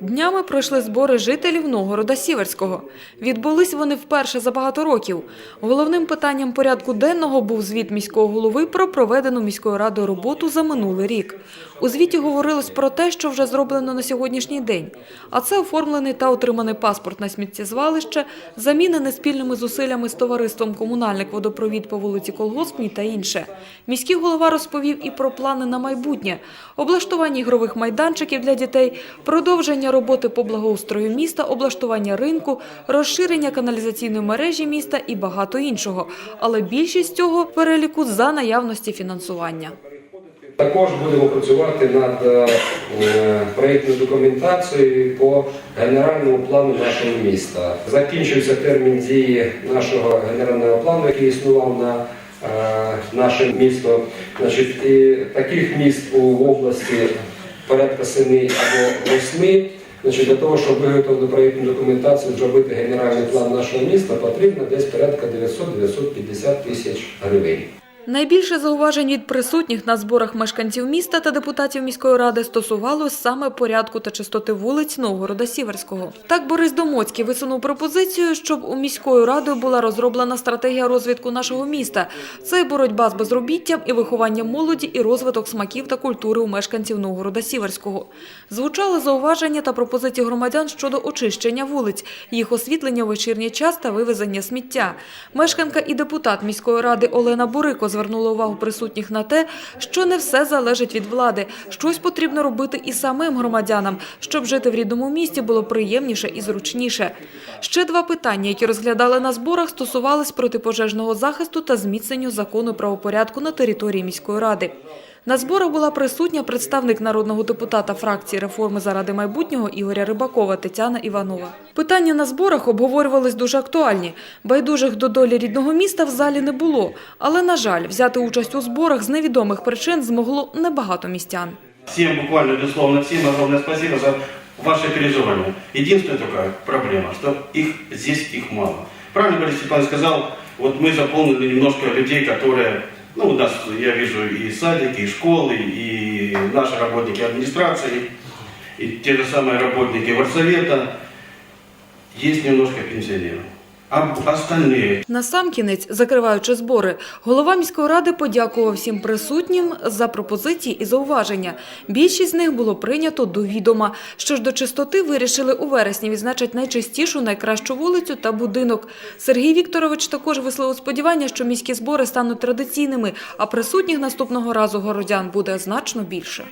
Днями пройшли збори жителів Новгорода Сіверського. Відбулись вони вперше за багато років. Головним питанням порядку денного був звіт міського голови про проведену міською радою роботу за минулий рік. У звіті говорилось про те, що вже зроблено на сьогоднішній день. А це оформлений та отриманий паспорт на сміттєзвалище, заміна неспільними зусиллями з товариством комунальник водопровід по вулиці Колгоспній та інше. Міський голова розповів і про плани на майбутнє, облаштування ігрових майданчиків для дітей, продовження роботи по благоустрою міста, облаштування ринку, розширення каналізаційної мережі міста і багато іншого. Але більшість цього переліку за наявності фінансування. Також будемо працювати над е, проєктною документацією по генеральному плану нашого міста. Закінчується термін дії нашого генерального плану, який існував на е, наше місто. Значить, і таких міст у області порядка семи або восьми. Значить, для того, щоб виготовити проєктну документацію, зробити генеральний план нашого міста, потрібно десь порядка 900-950 тисяч гривень. Найбільше зауважень від присутніх на зборах мешканців міста та депутатів міської ради стосувалось саме порядку та чистоти вулиць Новгорода Сіверського. Так Борис Домоцький висунув пропозицію, щоб у міською радою була розроблена стратегія розвитку нашого міста. Це боротьба з безробіттям, і виховання молоді, і розвиток смаків та культури у мешканців Новгорода Сіверського. Звучали зауваження та пропозиції громадян щодо очищення вулиць, їх освітлення в вечірній час та вивезення сміття. Мешканка і депутат міської ради Олена Бурико звернула увагу присутніх на те, що не все залежить від влади. Щось потрібно робити і самим громадянам, щоб жити в рідному місті було приємніше і зручніше. Ще два питання, які розглядали на зборах, стосувались протипожежного захисту та зміцненню закону правопорядку на території міської ради. На зборах була присутня представник народного депутата фракції реформи заради майбутнього Ігоря Рибакова Тетяна Іванова. Питання на зборах обговорювались дуже актуальні. Байдужих до долі рідного міста в залі не було. Але, на жаль, взяти участь у зборах з невідомих причин змогло небагато містян. Всем буквально, безусловно, всем огромное спасибо за ваши переживания. Единственная только проблема, что их здесь их мало. Правильно Борис Степанович сказал, вот мы заполнили немножко людей, которые, ну, у нас, я вижу, и садики, и школы, и наши работники администрации, и те же самые работники горсовета. Есть немножко пенсионеров. А остальные, Насамкінець, закриваючи збори, голова міської ради подякував всім присутнім за пропозиції і зауваження. Більшість з них було прийнято до відома. Що ж до чистоти, вирішили у вересні відзначити найчистішу, найкращу вулицю та будинок. Сергій Вікторович також висловив сподівання, що міські збори стануть традиційними, а присутніх наступного разу городян буде значно більше.